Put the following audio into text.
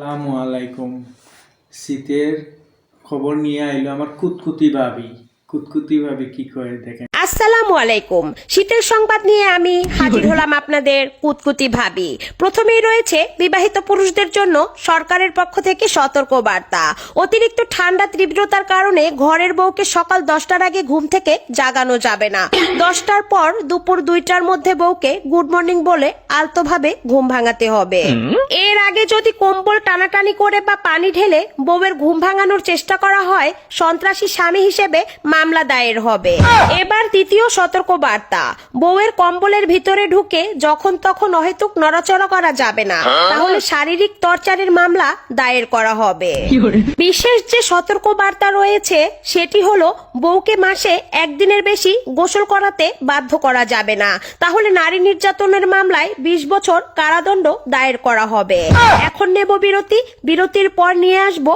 আসসালামু আলাইকুম। শীতের খবর নিয়ে আইলো আমার কুতকুতি ভাবি। কুতকুতি ভাবি কি করে দেখেন? আসসালামু আলাইকুম। শীতের সংবাদ নিয়ে আমি হাজির হলাম আপনাদের কুতকুতি ভাবি। প্রথমেই রয়েছে বিবাহিত পুরুষদের জন্য সরকারের পক্ষ থেকে সতর্ক বার্তা অতিরিক্ত ঠান্ডা তীব্রতার কারণে ঘরের বউকে সকাল দশটার আগে ঘুম থেকে জাগানো যাবে না। দশটার পর দুপুর দুইটার মধ্যে বউকে গুড মর্নিং বলে আলতোভাবে ঘুম ভাঙাতে হবে। এর আগে যদি কম্বল টানাটানি করে বা পানি ঢেলে বউয়ের ঘুম ভাঙানোর চেষ্টা করা হয়, সন্ত্রাসী স্বামী হিসেবে মামলা দায়ের হবে। এবার দ্বিতীয় সতর্ক বার্তা বউয়ের কম্বলের ভিতরে ঢুকে যখন তখন অহেতুক নড়াচড়া করা যাবে না। তাহলে শারীরিক টর্চারের মামলা দায়ের করা হবে। বিশেষ যে সতর্ক বার্তা রয়েছে সেটি হলো বউকে মাসে একদিনের বেশি গোসল করাতে বাধ্য করা যাবে না। তাহলে নারী নির্যাতনের মামলায় বিশ বছর কারাদণ্ড দায়ের করা হবে। এখন নেব বিরতি। বিরতির পর নিয়ে আসব